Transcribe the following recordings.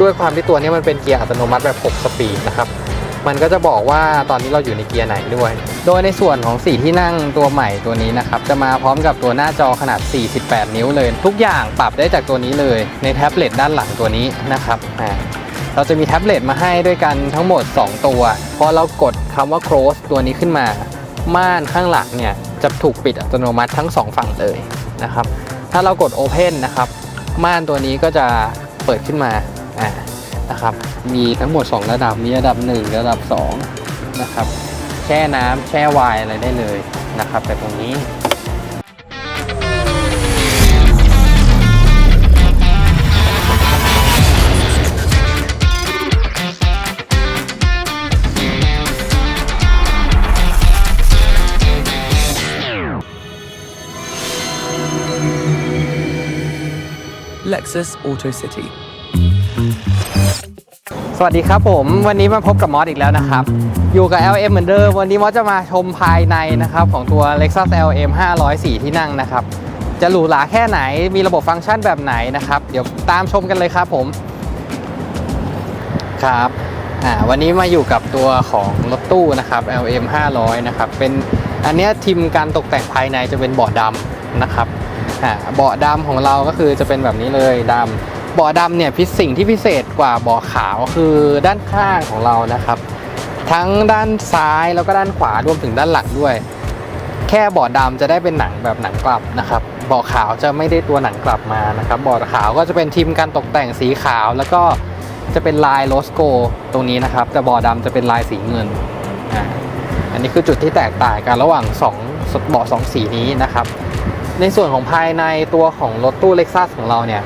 ด้วยความที่ตัวนี้มันเป็นเกียร์อัตโนมัติแบบ 6 สปีดนะครับ มันก็จะบอกว่าตอนนี้เราอยู่ในเกียร์ไหนด้วย โดยในส่วนของสีที่นั่งตัวใหม่ตัวนี้นะครับ จะมาพร้อมกับตัวหน้าจอขนาด 48 นิ้วเลย ทุกอย่างปรับได้จากตัวนี้เลยในแท็บเล็ตด้านหลังตัวนี้นะครับเราจะมีแท็บเล็ตมาให้ด้วยกันทั้งหมด 2 ตัว พอเรากดคำว่า close ตัวนี้ขึ้นมา ม่านข้างหลังเนี่ยจะถูกปิดอัตโนมัติทั้ง 2 ฝั่งเลยนะครับ ถ้าเรากด Open นะครับ ม่านตัวนี้ก็จะเปิดขึ้นมา อ่านะครับมีทั้งหมด 2 ระดับมีระดับ 1 ระดับ 2 นะครับ แช่น้ำแช่ไวน์อะไรได้เลยนะครับแต่ตรงนี้ Lexus Auto City. สวัสดีครับผม วันนี้มาพบกับมอสอีกแล้วนะครับ อยู่กับ LM เหมือนเดิม วันนี้มอสจะมาชมภายในนะครับ ของตัว Lexus LM 504 ที่นั่งนะครับ จะหรูหราแค่ไหนมีระบบฟังก์ชันแบบไหนนะครับ เดี๋ยวตามชมกันเลยครับผมครับอ่าวันนี้มาอยู่กับตัวของรถตู้นะครับ LM 500 นะครับเป็นอันนี้ทีมการตกแต่งภายในจะเป็นเบาะดำนะครับอ่าเบาะดำของเราก็คือจะเป็นแบบนี้เลยดำ บาะดำเนี่ยพิสิ่งที่พิเศษกว่าเบาะขาวคือด้านข้างของเรานะครับ ทั้งด้านซ้ายแล้วก็ด้านขวารวมถึงด้านหลังด้วย แค่เบาะดำจะได้เป็นหนังแบบหนังกลับนะครับเบาะขาวจะไม่ได้ตัวหนังกลับมานะครับเบาะขาวก็จะเป็นทีมการตกแต่งสีขาวแล้วก็จะเป็นลายโลสโกตรงนี้นะครับ แต่เบาะดำจะเป็นลายสีเงินอ่าอันนี้คือจุดที่แตกต่างกันระหว่าง2เบาสองสีนี้นะครับ ในส่วนของภายในตัวของรถตู้ Lexus ของเราเนี่ย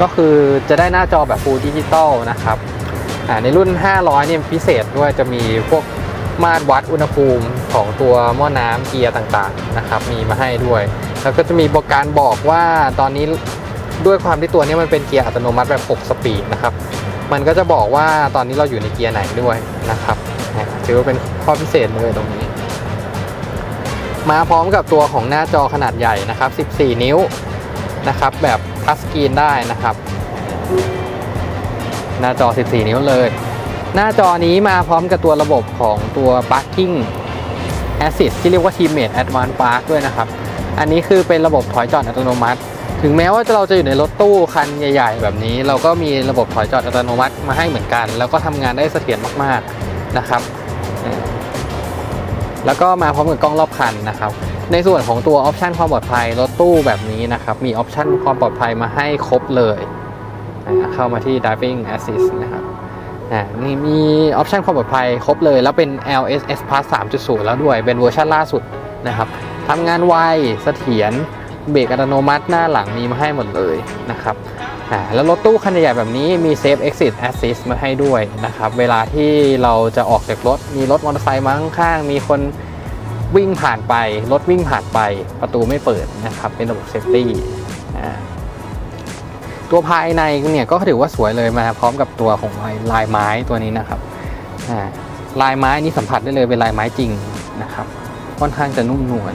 ก็คือจะได้หน้าจอแบบ Full Digital นะครับในรุ่น 500 เนี่ยพิเศษด้วยจะมีพวกมาตรวัดอุณหภูมิของตัวหม้อน้ำเกียร์ต่างๆนะครับ มีมาให้ด้วย แล้วก็จะมีบอกการบอกว่าตอนนี้ด้วยความที่ตัวนี้มันเป็นเกียร์อัตโนมัติแบบ 6 สปีดนะครับ มันก็จะบอกว่าตอนนี้เราอยู่ในเกียร์ไหนด้วยนะครับอ่ถือว่าเป็นข้อพิเศษเลยตรงนี้ มาพร้อมกับตัวของหน้าจอขนาดใหญ่นะครับ 14 นิ้ว นะครับแบบทัชสกรีนได้นะครับ หน้าจอ 14 นิ้วเลย หน้าจอนี้มาพร้อมกับตัวระบบของตัว Parking Assist ที่เรียกว่า Teammate Advanced Park ด้วยนะครับ อันนี้คือเป็นระบบถอยจอดอัตโนมัติ ถึงแม้ว่าเราจะอยู่ในรถตู้คันใหญ่ ๆ แบบนี้ เราก็มีระบบถอยจอดอัตโนมัติมาให้เหมือนกัน แล้วก็ทำงานได้เสถียรมากๆนะครับ แล้วก็มาพร้อมกับกล้องรอบคันนะครับ ในส่วนของตัวออปชันความปลอดภัยรถตู้แบบนี้นะครับ มีออปชันความปลอดภัยมาให้ครบเลยเข้ามาที่ Driving Assist นะครับนี่มีออปชันความปลอดภัยครบเลย แล้วเป็น LSS Plus 3.0 แล้วด้วย เป็นเวอร์ชันล่าสุดนะครับทำงานไวเสถียรเบรกอัตโนมัติหน้าหลังมีมาให้หมดเลยนะครับแล้วรถตู้คันใหญ่แบบนี้มี Safe Exit Assist มาให้ด้วยนะครับ เวลาที่เราจะออกจากรถ มีรถมอเตอร์ไซค์มาข้างๆมีคน วิ่งผ่านไป รถวิ่งผ่านไปประตูไม่เปิดนะครับ เป็นระบบเซฟตี้ตัวภายในเนี่ยก็ถือว่าสวยเลยมาพร้อมกับตัวของลายไม้ตัวนี้นะครับลายไม้นี่สัมผัสได้เลยเป็นลายไม้จริงนะครับ ค่อนข้างจะนุ่มนวล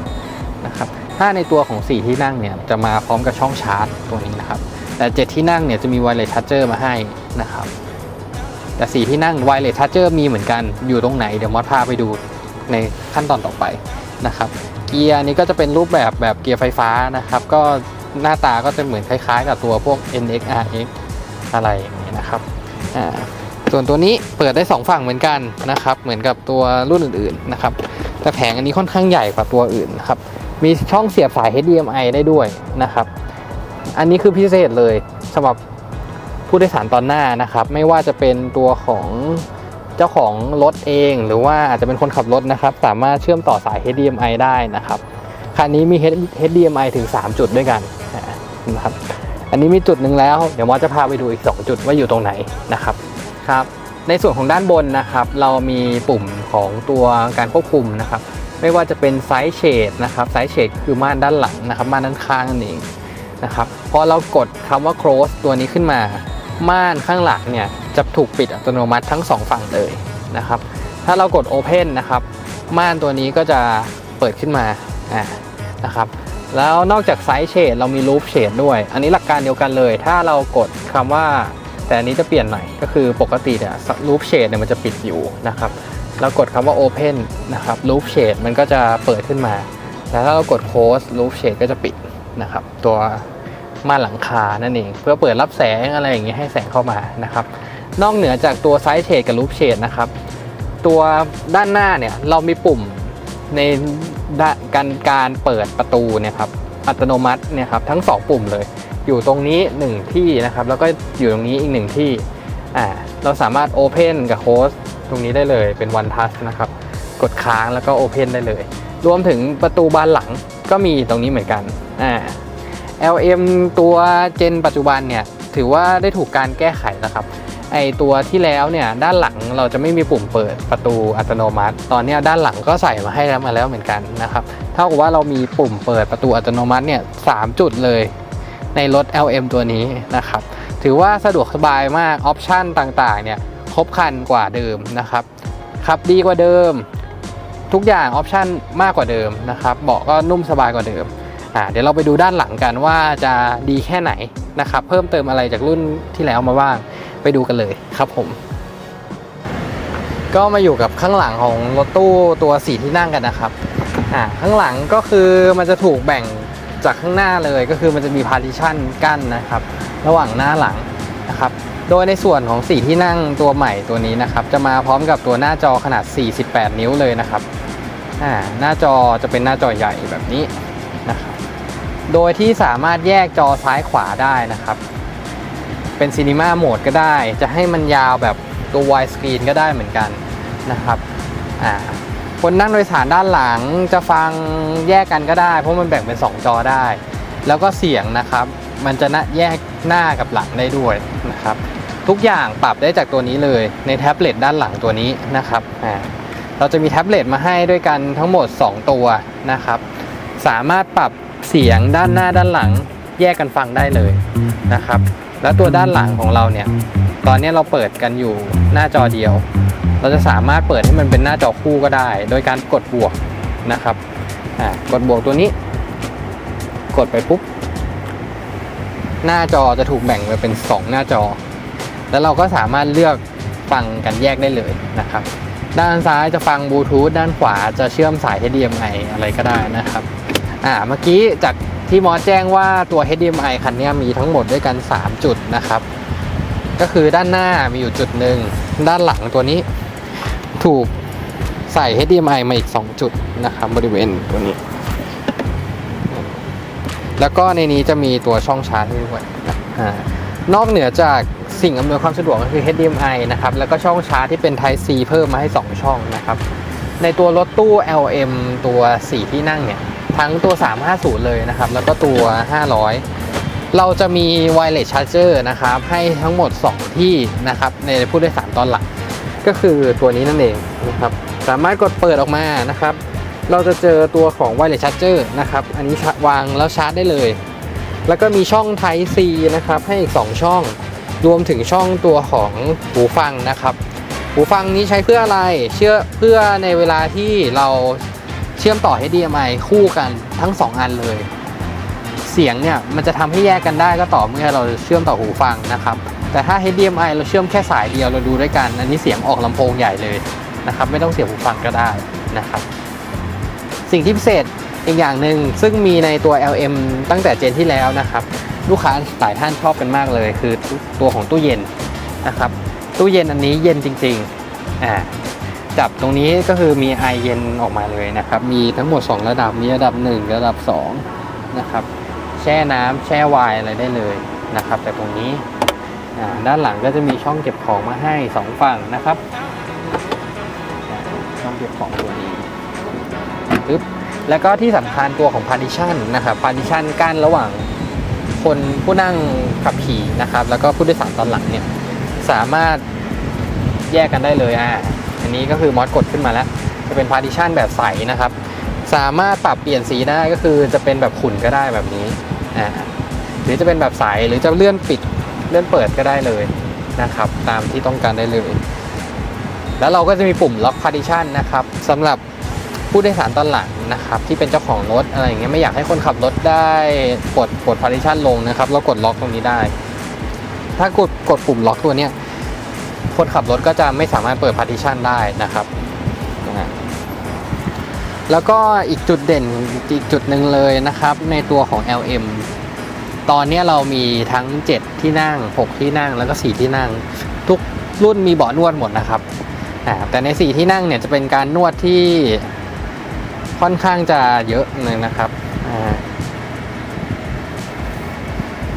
นะครับถ้าในตัวของ 4 ที่นั่งเนี่ยจะมาพร้อมกับช่องชาร์จตัวนี้นะครับ แต่ 7 ที่นั่งเนี่ยจะมีไวเลสชาร์จเจอร์มาให้นะครับ แต่ 4 ที่นั่งไวเลสชาร์จเจอร์มีเหมือนกันอยู่ตรงไหนเดี๋ยวมอสพาไปดู ในขั้นตอนต่อไปนะครับเกียร์นี้ก็จะเป็นรูปแบบแบบเกียร์ไฟฟ้านะครับ ก็หน้าตาก็จะเหมือนคล้ายๆ กับตัวพวก NX RX อะไรอย่างนี้นะครับอ่าส่วนตัวนี้เปิดได้ 2 ฝั่งเหมือนกันนะครับ เหมือนกับตัวรุ่นอื่นๆนะครับ แต่แผงอันนี้ค่อนข้างใหญ่กว่าตัวอื่นนะครับ มีช่องเสียบสาย HDMI ได้ด้วยนะครับ อันนี้คือพิเศษเลยสำหรับผู้โดยสารตอนหน้านะครับ ไม่ว่าจะเป็นตัวของ เจ้าของรถเอง หรือว่าอาจจะเป็นคนขับรถนะครับ สามารถเชื่อมต่อสาย HDMI ได้นะครับคันนี้มี HDMI ถึง 3 จุดด้วยกันนะครับอันนี้มีจุดหนึ่งแล้ว เดี๋ยวมอสจะพาไปดูอีก 2 จุดว่าอยู่ตรงไหนนะครับครับ ในส่วนของด้านบนนะครับ เรามีปุ่มของตัวการควบคุมนะครับ ไม่ว่าจะเป็นไซส์เชดนะครับไซส์เชดคือม่านด้านหลังนะครับม่านด้านข้างนั่นเองนะครับพอเรากดคำว่า close ตัวนี้ขึ้นมา ม่านข้างหลังเนี่ยจะถูกปิดอัตโนมัติทั้งสองฝั่งเลยนะครับ ถ้าเรากด open นะครับ ม่านตัวนี้ก็จะเปิดขึ้นมาอ่านะครับแล้วนอกจากไซส์เชดเรามีรูปเชดด้วย อันนี้หลักการเดียวกันเลย ถ้าเรากดคำว่า แต่อันนี้จะเปลี่ยนหม่อยก็คือปกติเนี่ยรูปเชดเนี่ยมันจะปิดอยู่นะครับแล้วกดคำว่า Open นะครับรูปเชดมันก็จะเปิดขึ้นมา แล้วถ้าเรากด Close รูปเชดก็จะปิดนะครับตัว ม่านหลังคานั่นเอง เพื่อเปิดรับแสงอะไรอย่างเงี้ยให้แสงเข้ามานะครับ นอกเหนือจากตัวไซส์เชดกับรูปเชดนะครับ ตัวด้านหน้าเนี่ยเรามีปุ่มในการการเปิดประตูเนี่ยครับอัตโนมัติเนี่ยครับทั้งสองปุ่มเลย อยู่ตรงนี้ 1 ที่นะครับ แล้วก็อยู่ตรงนี้อีกหนึ่งที่อ่าเราสามารถ Open กับ Close ตรงนี้ได้เลยเป็น One Touch นะครับ กดค้างแล้วก็ Open ได้เลย รวมถึงประตูบานหลังก็มีตรงนี้เหมือนกันอ่า LM ตัวเจนปัจจุบันเนี่ยถือว่าได้ถูกการแก้ไขนะครับไอตัวที่แล้วเนี่ยด้านหลังเราจะไม่มีปุ่มเปิดประตูอัตโนมัติ ตอนนี้ด้านหลังก็ใส่มาให้แล้วมาแล้วเหมือนกันนะครับเท่ากับว่าเรามีปุ่มเปิดประตูอัตโนมัติเนี่ยสามจุดเลยในรถ LM ตัวนี้นะครับถือว่าสะดวกสบายมากออปชันต่างๆเนี่ยครบคันกว่าเดิมนะครับขับดีกว่าเดิม ทุกอย่างออปชันมากกว่าเดิมนะครับเบาะก็นุ่มสบายกว่าเดิม เดี๋ยวเราไปดูด้านหลังกันว่าจะดีแค่ไหนนะครับ เพิ่มเติมอะไรจากรุ่นที่แล้วมาบ้างไปดูกันเลยครับผม ก็มาอยู่กับข้างหลังของรถตู้ตัวสีที่นั่งกันนะครับอ่าข้างหลังก็คือมันจะถูกแบ่งจากข้างหน้าเลยก็คือมันจะมีพาร์ติชันกั้นนะครับ ระหว่างหน้าหลังนะครับ โดยในส่วนของสีที่นั่งตัวใหม่ตัวนี้นะครับ จะมาพร้อมกับตัวหน้าจอขนาด 48 นิ้วเลยนะครับอ่าหน้าจอจะเป็นหน้าจอใหญ่แบบนี้ โดยที่สามารถแยกจอซ้ายขวาได้นะครับ เป็นซีนีมาโหมดก็ได้ จะให้มันยาวแบบตัว wide screen ก็ได้เหมือนกันนะครับอ่าคนนั่งโดยสารด้านหลังจะฟังแยกกันก็ได้ เพราะมันแบ่งเป็น 2 จอได้ แล้วก็เสียงนะครับ มันจะนะแยกหน้ากับหลังได้ด้วยนะครับ ทุกอย่างปรับได้จากตัวนี้เลยในแท็บเล็ตด้านหลังตัวนี้นะครับอ่าเราจะมีแท็บเล็ตมาให้ด้วยกันทั้งหมด 2 ตัวนะครับ สามารถปรับ เสียงด้านหน้าด้านหลังแยกกันฟังได้เลยนะครับ แล้วตัวด้านหลังของเราเนี่ย ตอนนี้เราเปิดกันอยู่หน้าจอเดียว เราจะสามารถเปิดให้มันเป็นหน้าจอคู่ก็ได้ โดยการกดบวกนะครับอ่ากดบวกตัวนี้ กดไปปุ๊บ หน้าจอจะถูกแบ่งไปเป็น 2 หน้าจอ แล้วเราก็สามารถเลือกฟังกันแยกได้เลยนะครับ ด้านซ้ายจะฟังบลูทูธด้านขวาจะเชื่อมสาย HDMI อะไรก็ได้นะครับ อ่าเมื่อกี้จากที่มอสแจ้งว่าตัว HDMI คันนี้มีทั้งหมดด้วยกัน 3 จุดนะครับ ก็คือด้านหน้ามีอยู่จุดหนึ่งด้านหลังตัวนี้ถูกใส่ HDMI มาอีก 2 จุดนะครับบริเวณตัวนี้ แล้วก็ในนี้จะมีตัวช่องชาร์จด้วยนอ่านอกเหนือจากสิ่งอำนวยความสะดวกก็คือ HDMI นะครับ แล้วก็ช่องชาร์จที่เป็น Type C เพิ่มมาให้ 2 ช่องนะครับ ในตัวรถตู้ LM ตัว 4 ที่นั่งเนี่ย ทั้งตัว 350 เลยนะครับ แล้วก็ตัว 500 เราจะมี wireless charger นะครับ ให้ทั้งหมด 2 ที่นะครับ ในผู้โดยสารตอนหลัง ก็คือตัวนี้นั่นเองนะครับ สามารถกดเปิดออกมานะครับ เราจะเจอตัวของ wireless charger นะครับ อันนี้วางแล้วชาร์จได้เลย แล้วก็มีช่อง Type C นะครับ ให้อีก 2 ช่อง รวมถึงช่องตัวของหูฟังนะครับ หูฟังนี้ใช้เพื่ออะไร เชื่อเพื่อในเวลาที่เรา เชื่อมต่อ HDMI คู่กันทั้ง 2 อันเลย เสียงเนี่ยมันจะทำให้แยกกันได้ก็ต่อเมื่อเราเชื่อมต่อหูฟังนะครับ แต่ถ้า HDMI เราเชื่อมแค่สายเดียวเราดูด้วยกัน อันนี้เสียงออกลำโพงใหญ่เลยนะครับ ไม่ต้องเสียบหูฟังก็ได้นะครับ สิ่งที่พิเศษอีกอย่างหนึ่งซึ่งมีในตัว LM ตั้งแต่เจนที่แล้วนะครับ ลูกค้าหลายท่านชอบกันมากเลย คือตัวของตู้เย็นนะครับ ตู้เย็นอันนี้เย็นจริงๆอ่า จับตรงนี้ก็คือมีไอเย็นออกมาเลยนะครับ มีทั้งหมด 2 ระดับ มีระดับ 1 ระดับ 2 นะครับ แช่น้ำแช่ไวน์อะไรได้เลยนะครับ แต่ตรงนี้ด้านหลังก็จะมีช่องเก็บของมาให้ 2 ฝั่งนะครับ ช่องเก็บของตัวนี้ปึ๊บแล้วก็ที่สำคัญตัวของ partition นะครับ partition กั้นระหว่างคนผู้นั่งขับขี่นะครับ แล้วก็ผู้โดยสารตอนหลังเนี่ยสามารถแยกกันได้เลยอ่า อันนี้ก็คือมอสกดขึ้นมาแล้ว จะเป็นพาร์ติชันแบบใสนะครับ สามารถปรับเปลี่ยนสีได้ก็คือจะเป็นแบบขุ่นก็ได้แบบนี้อ่าหรือจะเป็นแบบใสหรือจะเลื่อนปิดเลื่อนเปิดก็ได้เลยนะครับ ตามที่ต้องการได้เลย แล้วเราก็จะมีปุ่มล็อกพาร์ติชันนะครับสำหรับผู้โดยสารตอนหลังนะครับที่เป็นเจ้าของรถอะไรอย่างเงี้ยไม่อยากให้คนขับรถได้กดกดพาร์ติชันลงนะครับแล้วกดล็อกตรงนี้ได้ ถ้ากดกดปุ่มล็อกตัวเนี้ย คนขับรถก็จะไม่สามารถเปิด partition ได้นะครับ แล้วก็อีกจุดเด่นอีกจุดหนึ่งเลยนะครับ ในตัวของ LM ตอนนี้เรามีทั้ง 7 ที่นั่ง 6 ที่นั่งแล้วก็ 4 ที่นั่ง ทุกรุ่นมีเบาะนวดหมดนะครับ แต่ใน 4 ที่นั่งเนี่ยจะเป็นการนวดที่ค่อนข้างจะเยอะเลยนะครับ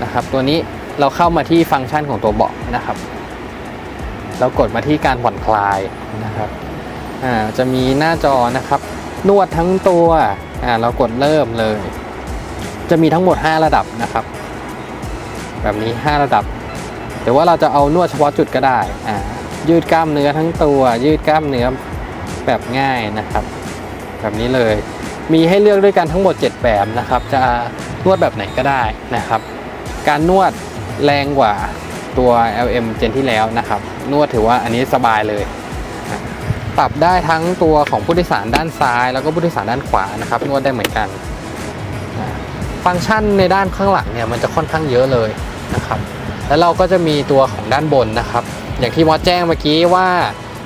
นะครับ ตัวนี้เราเข้ามาที่ฟังก์ชันของตัวเบาะนะครับ เรากดมาที่การผ่อนคลายนะครับอ่าจะมีหน้าจอนะครับ นวดทั้งตัวอ่าเรากดเริ่มเลย จะมีทั้งหมด 5 ระดับนะครับ แบบนี้ 5 ระดับแต่ว่าเราจะเอานวดเฉพาะจุดก็ได้อ่ายืดกล้ามเนื้อทั้งตัว ยืดกล้ามเนื้อแบบง่ายนะครับ แบบนี้เลย มีให้เลือกด้วยกันทั้งหมด 7 แบบนะครับ จะนวดแบบไหนก็ได้นะครับ การนวดแรงกว่า ตัว LM เจนที่แล้วนะครับ นวดถือว่าอันนี้สบายเลยปรับได้ทั้งตัวของผู้โดยสารด้านซ้าย แล้วก็ผู้โดยสารด้านขวานะครับนวดได้เหมือนกัน ฟังก์ชันในด้านข้างหลังเนี่ยมันจะค่อนข้างเยอะเลยนะครับ แล้วเราก็จะมีตัวของด้านบนนะครับ อย่างที่มอสแจ้งเมื่อกี้ว่า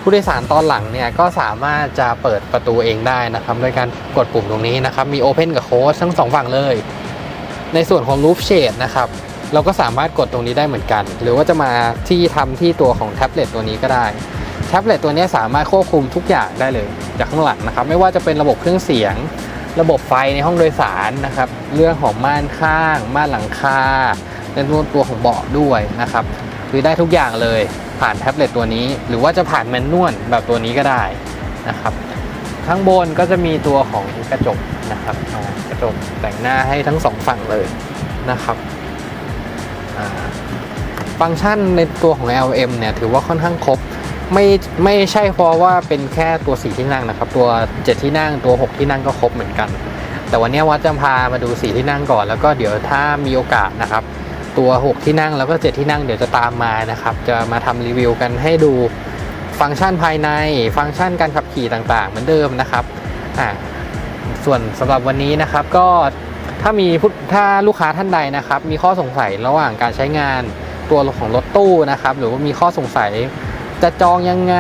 ผู้โดยสารตอนหลังเนี่ยก็สามารถจะเปิดประตูเองได้นะครับโดยการกดปุ่มตรงนี้นะครับ มี Open กับ Close ทั้งสองฝั่งเลย ในส่วนของ Roof Shade นะครับ เราก็สามารถกดตรงนี้ได้เหมือนกัน หรือว่าจะมาที่ทำที่ตัวของแท็บเล็ตตัวนี้ก็ได้แท็บเล็ตตัวนี้สามารถควบคุมทุกอย่างได้เลย จากข้างหลังนะครับ ไม่ว่าจะเป็นระบบเครื่องเสียง ระบบไฟในห้องโดยสารนะครับ เรื่องของม่านข้าง ม่านหลังคาในตัวตัวของเบาะด้วยนะครับคือได้ทุกอย่างเลยผ่านแท็บเล็ตตัวนี้ หรือว่าจะผ่านแมนนวลแบบตัวนี้ก็ได้นะครับข้างบนก็จะมีตัวของกระจกนะครับกระจกแต่งหน้าให้ทั้งสองฝั่งเลยนะครับ ฟังก์ชันในตัวของ LM เนี่ยถือว่าค่อนข้างครบไม่ไม่ใช่เพราะว่าเป็นแค่ตัว 4 ที่นั่งนะครับ ตัว 7 ที่นั่งตัว 6 ที่นั่งก็ครบเหมือนกัน แต่วันนี้วัดจะพามาดู 4 ที่นั่งก่อนแล้วก็เดี๋ยวถ้ามีโอกาสนะครับ ตัว 6 ที่นั่งแล้วก็ 7 ที่นั่งเดี๋ยวจะตามมานะครับ จะมาทำรีวิวกันให้ดูฟังก์ชันภายใน ฟังก์ชันการขับขี่ต่างๆ เหมือนเดิมนะครับอ่าส่วนสำหรับวันนี้นะครับก็ ถ้ามีถ้าลูกค้าท่านใดนะครับ มีข้อสงสัยระหว่างการใช้งานตัวของรถตู้นะครับ หรือว่ามีข้อสงสัยจะจองยังไง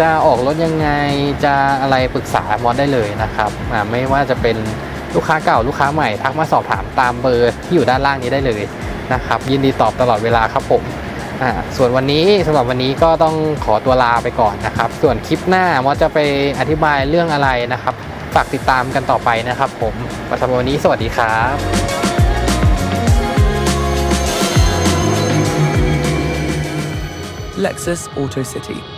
จะออกรถยังไง จะอะไรปรึกษามอสได้เลยนะครับอ่าไม่ว่าจะเป็นลูกค้าเก่าลูกค้าใหม่ทักมาสอบถามตามเบอร์ที่อยู่ด้านล่างนี้ได้เลยนะครับ ยินดีตอบตลอดเวลาครับผมอ่าส่วนวันนี้สำหรับวันนี้ก็ต้องขอตัวลาไปก่อนนะครับ ส่วนคลิปหน้ามอสจะไปอธิบายเรื่องอะไรนะครับ ฝากติดตามกันต่อไปนะครับ ผมประทับวันนี้สวัสดีครับ Lexus Auto City.